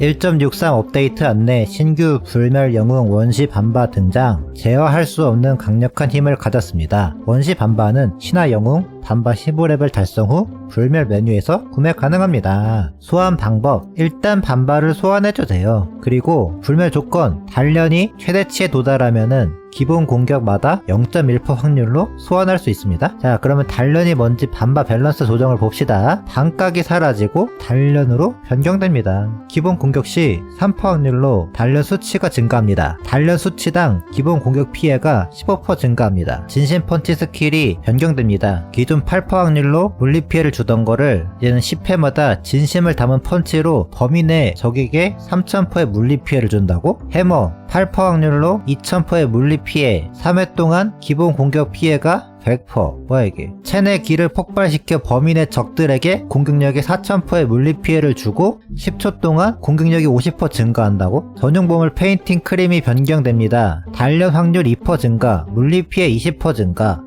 1.63 업데이트 안내 신규 불멸 영웅 원시 반바 등장 제어할 수 없는 강력한 힘을 가졌습니다. 원시 반바는 신화 영웅 반바 15레벨 달성 후 불멸 메뉴에서 구매 가능합니다. 소환 방법 일단 반바를 소환해주세요. 그리고 불멸 조건 단련이 최대치에 도달하면은 기본 공격마다 0.1% 확률로 소환할 수 있습니다. 자, 그러면 단련이 뭔지 반바 밸런스 조정을 봅시다. 반각이 사라지고 단련으로 변경됩니다. 기본 공격 시 3% 확률로 단련 수치가 증가합니다. 단련 수치당 기본 공격 피해가 15% 증가합니다. 진심 펀치 스킬이 변경됩니다. 기존 8% 확률로 물리 피해를 주던 거를 이제는 10회마다 진심을 담은 펀치로 내 적에게 3000%의 물리 피해를 준다고? 해머 8% 확률로 2000%의 물리 피해 3회 동안 기본 공격 피해가 100% 뭐야 이게 체내 기를 폭발시켜 내 적들에게 공격력의 4000%의 물리 피해를 주고 10초 동안 공격력이 50% 증가한다고? 전용 보물 페인팅 크림이 변경됩니다 단련 확률 2% 증가 물리 피해 20% 증가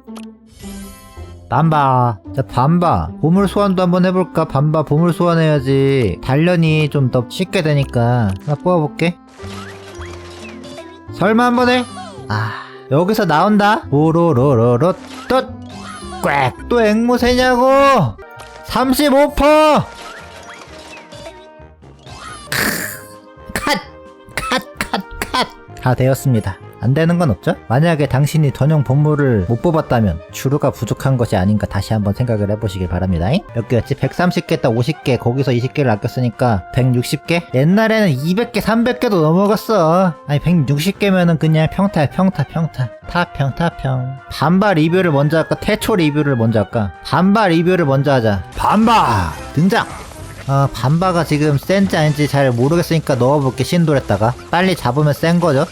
반바. 자 반바. 보물 소환도 한번 해볼까? 반바 보물 소환해야지. 단련이 좀 더 쉽게 되니까 하나 뽑아볼게. 설마 한 번에 아 여기서 나온다. 오로로로로 떳꽥또 앵무 새냐고. 35% 컷 컷 컷 컷 다 되었습니다 안 되는 건 없죠? 만약에 당신이 전용 본물을 못 뽑았다면 주루가 부족한 것이 아닌가 다시 한번 생각을 해보시길 바랍니다. 몇 개였지? 130개 딱 50개. 거기서 20개를 아꼈으니까 160개? 옛날에는 200개 300개도 넘어갔어. 아니 160개면은 그냥 평타야 평타 평타. 타평 타평. 반바 리뷰를 먼저 할까? 태초 리뷰를 먼저 할까? 반바 리뷰를 먼저 하자. 반바! 등장! 어, 반바가 지금 센지 아닌지 잘 모르겠으니까 넣어볼게 신돌했다가. 빨리 잡으면 센 거죠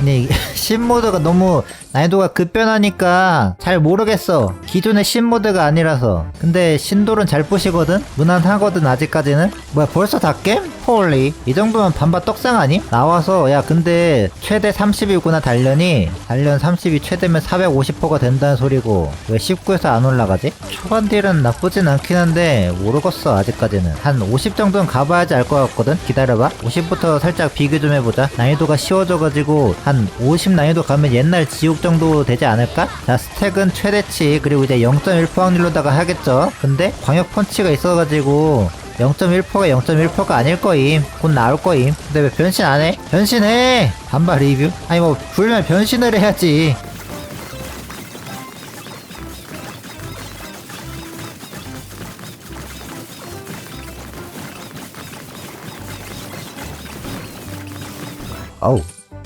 아니 신모드가 너무 난이도가 급변하니까 잘 모르겠어. 기존의 신모드가 아니라서. 근데 신돌은 잘 부시거든? 무난하거든 아직까지는? 뭐야 벌써 다 게임? 홀리. 이 정도면 반바 떡상 아니? 나와서 야 근데 최대 30이구나 단련이. 단련 30이 최대면 450%가 된다는 소리고. 왜 19에서 안 올라가지? 초반 딜은 나쁘진 않긴 한데 모르겠어 아직까지는. 한 50 정도는 가봐야지 알 것 같거든? 기다려봐. 50부터 살짝 비교 좀 해보자. 난이도가 쉬워져가지고 한 50 난이도 가면 옛날 지옥 정도 되지 않을까? 자 스택은 최대치 그리고 이제 0.1% 확률로다가 하겠죠 근데 광역 펀치가 있어가지고 0.1%가 0.1%가 아닐 거임. 곧 나올 거임. 근데 왜 변신 안 해? 변신해! 반발 리뷰? 아니 뭐 불면 변신을 해야지. 어우.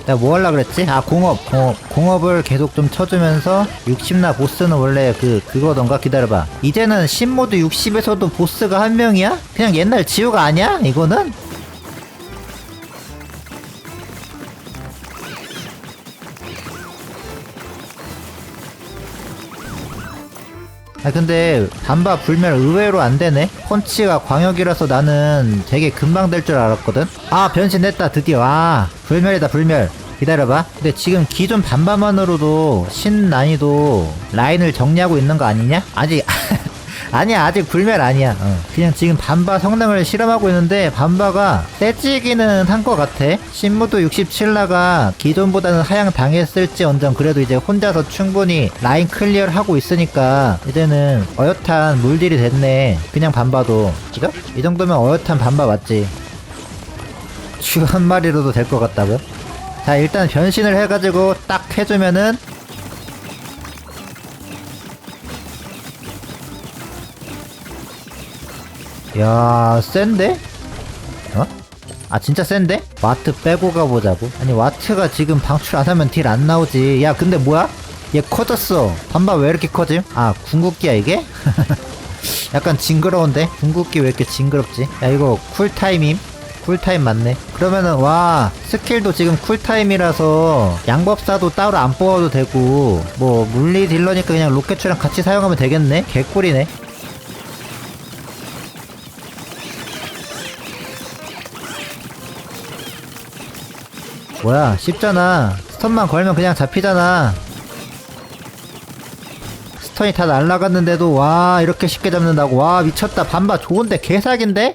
내가 뭐 하려 그랬지? 아 공업 공업 공업을 계속 좀 쳐주면서 60나 보스는 원래 그 그거던가 기다려봐 이제는 신모드 60에서도 보스가 한 명이야? 그냥 옛날 지우가 아니야? 이거는? 아 근데 반바 불멸 의외로 안 되네? 펀치가 광역이라서 나는 되게 금방 될 줄 알았거든? 아 변신했다 드디어. 아 불멸이다 불멸. 기다려봐. 근데 지금 기존 반바만으로도 신 난이도 라인을 정리하고 있는 거 아니냐? 아직 아니야 아직 불멸 아니야. 어. 그냥 지금 반바 성능을 실험하고 있는데 반바가 세지기는 한 것 같아. 신무도 67라가 기존보다는 하향 당했을지 언정 그래도 이제 혼자서 충분히 라인 클리어를 하고 있으니까 이제는 어엿한 물딜이 됐네. 그냥 반바도. 이거? 이 정도면 어엿한 반바 맞지? 쥐 한 마리로도 될 것 같다고? 자 일단 변신을 해가지고 딱 해주면은 야 센데? 어? 아 진짜 센데? 와트 빼고 가보자고 아니 와트가 지금 방출 안하면 딜 안 나오지 야 근데 뭐야? 얘 커졌어 반바 왜 이렇게 커짐? 아 궁극기야 이게? 약간 징그러운데? 궁극기 왜 이렇게 징그럽지? 야 이거 쿨타임임? 쿨타임 맞네 그러면은 와 스킬도 지금 쿨타임이라서 양법사도 따로 안 뽑아도 되고 뭐 물리 딜러니까 그냥 로켓추랑 같이 사용하면 되겠네 개꿀이네 뭐야 쉽잖아 스턴만 걸면 그냥 잡히잖아. 스턴이 다 날라갔는데도 와 이렇게 쉽게 잡는다고 와 미쳤다 반바 좋은데 개사기인데?